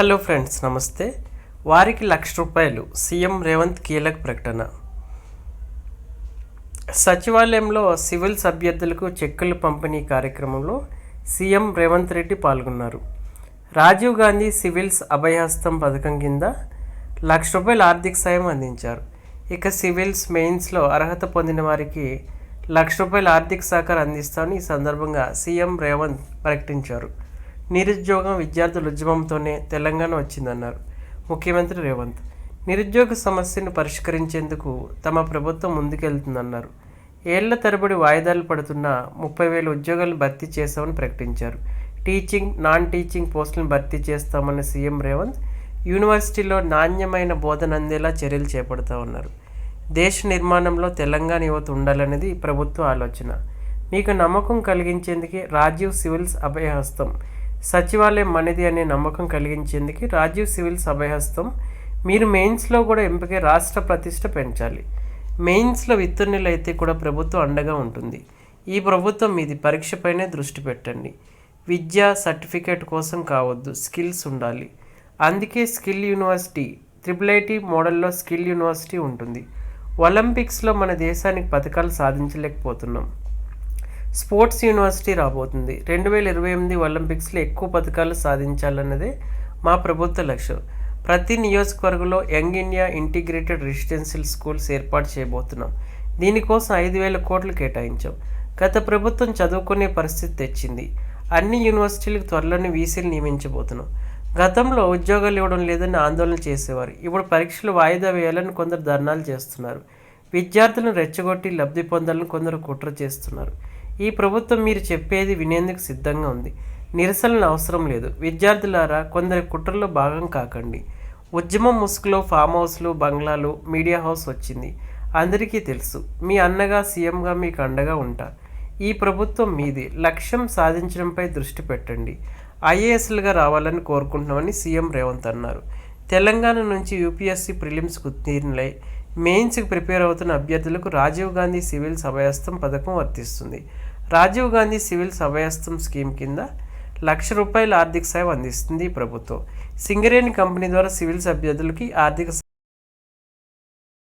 Hello friends నమస్తే. వారికి లక్ష రూపాయలు. సీఎం రేవంత్ కీలక ప్రకటన. సచివాలయంలో సివిల్స్ అభ్యర్థులకు చెక్కులు పంపిణీ కార్యక్రమంలో సీఎం రేవంత్ రెడ్డి పాల్గొన్నారు. రాజీవ్ గాంధీ సివిల్స్ అభయహస్తం పథకం కింద లక్ష రూపాయల ఆర్థిక సాయం అందించారు. ఇక సివిల్స్ మెయిన్స్లో అర్హత పొందిన వారికి లక్ష రూపాయల ఆర్థిక సహకారం అందిస్తామని ఈ సందర్భంగా సీఎం రేవంత్ ప్రకటించారు. నిరుద్యోగం విద్యార్థుల ఉద్యమంతోనే తెలంగాణ వచ్చిందన్నారు ముఖ్యమంత్రి రేవంత్. నిరుద్యోగ సమస్యను పరిష్కరించేందుకు తమ ప్రభుత్వం ముందుకెళ్తుందన్నారు. ఏళ్ళ తరబడి వాయిదాలు పడుతున్న ముప్పై వేల ఉద్యోగాలు భర్తీ చేస్తామని ప్రకటించారు. టీచింగ్ నాన్ టీచింగ్ పోస్టులను భర్తీ చేస్తామన్న సీఎం రేవంత్ యూనివర్సిటీలో నాణ్యమైన బోధన అందేలా చర్యలు చేపడతామన్నారు దేశ నిర్మాణంలో తెలంగాణ యువత ఉండాలనేది ప్రభుత్వ ఆలోచన. మీకు నమ్మకం కలిగించేందుకే రాజీవ్ సివిల్స్ అభయహస్తం సచివాలయం మనది అనే నమ్మకం కలిగించేందుకు రాజీవ్ సివిల్ సభ్యహస్తం. మీరు మెయిన్స్లో కూడా ఎంపిక రాష్ట్ర ప్రతిష్ట పెంచాలి. మెయిన్స్లో విత్తనులు అయితే కూడా ప్రభుత్వం అండగా ఉంటుంది. ఈ ప్రభుత్వం మీది పరీక్షపైనే దృష్టి పెట్టండి. విద్య సర్టిఫికేట్ కోసం కావద్దు స్కిల్స్ ఉండాలి. అందుకే స్కిల్ యూనివర్సిటీ ట్రిపుల్ ఐటీ మోడల్లో స్కిల్ యూనివర్సిటీ ఉంటుంది. ఒలింపిక్స్లో మన దేశానికి పథకాలు సాధించలేకపోతున్నాం. స్పోర్ట్స్ యూనివర్సిటీ రాబోతుంది. రెండు వేల ఇరవై ఎనిమిది ఒలింపిక్స్లో ఎక్కువ పథకాలు సాధించాలన్నదే మా ప్రభుత్వ లక్ష్యం. ప్రతి నియోజకవర్గంలో young India integrated residential schools ఏర్పాటు చేయబోతున్నాం. దీనికోసం ఐదు వేల కోట్లు కేటాయించాం. గత ప్రభుత్వం చదువుకునే పరిస్థితి తెచ్చింది. అన్ని యూనివర్సిటీలకు త్వరలోనే వీసీలు నియమించబోతున్నాం. గతంలో ఉద్యోగాలు ఇవ్వడం లేదని ఆందోళన చేసేవారు. ఇప్పుడు పరీక్షలు వాయిదా వేయాలని కొందరు ధర్నాలు చేస్తున్నారు. విద్యార్థులను రెచ్చగొట్టి లబ్ధి పొందాలని కొందరు కుట్ర చేస్తున్నారు. ఈ ప్రభుత్వం మీరు చెప్పేది వినేందుకు సిద్ధంగా ఉంది. నిరసనలు అవసరం లేదు. విద్యార్థులారా కొందరి కుట్రలో భాగం కాకండి. ఉద్యమం ముసుగులో ఫామ్ హౌస్లు బంగ్లాలు మీడియా హౌస్ వచ్చింది. అందరికీ తెలుసు మీ అన్నగా సీఎంగా మీకు అండగా ఉంటా. ఈ ప్రభుత్వం మీది. లక్ష్యం సాధించడంపై దృష్టి పెట్టండి. ఐఏఎస్లుగా రావాలని కోరుకుంటున్నామని సీఎం రేవంత్ అన్నారు. తెలంగాణ నుంచి యూపీఎస్సీ ప్రిలిమ్స్కు ఉత్తీర్ణులై మెయిన్స్కి ప్రిపేర్ అవుతున్న అభ్యర్థులకు రాజీవ్ గాంధీ సివిల్ సభాయస్థం పథకం వర్తిస్తుంది. రాజీవ్ గాంధీ సివిల్ సభయస్థం స్కీమ్ కింద లక్ష రూపాయల ఆర్థిక సాయం అందిస్తుంది ఈ ప్రభుత్వం. సింగరేణి కంపెనీ ద్వారా సివిల్స్ అభ్యర్థులకి ఆర్థిక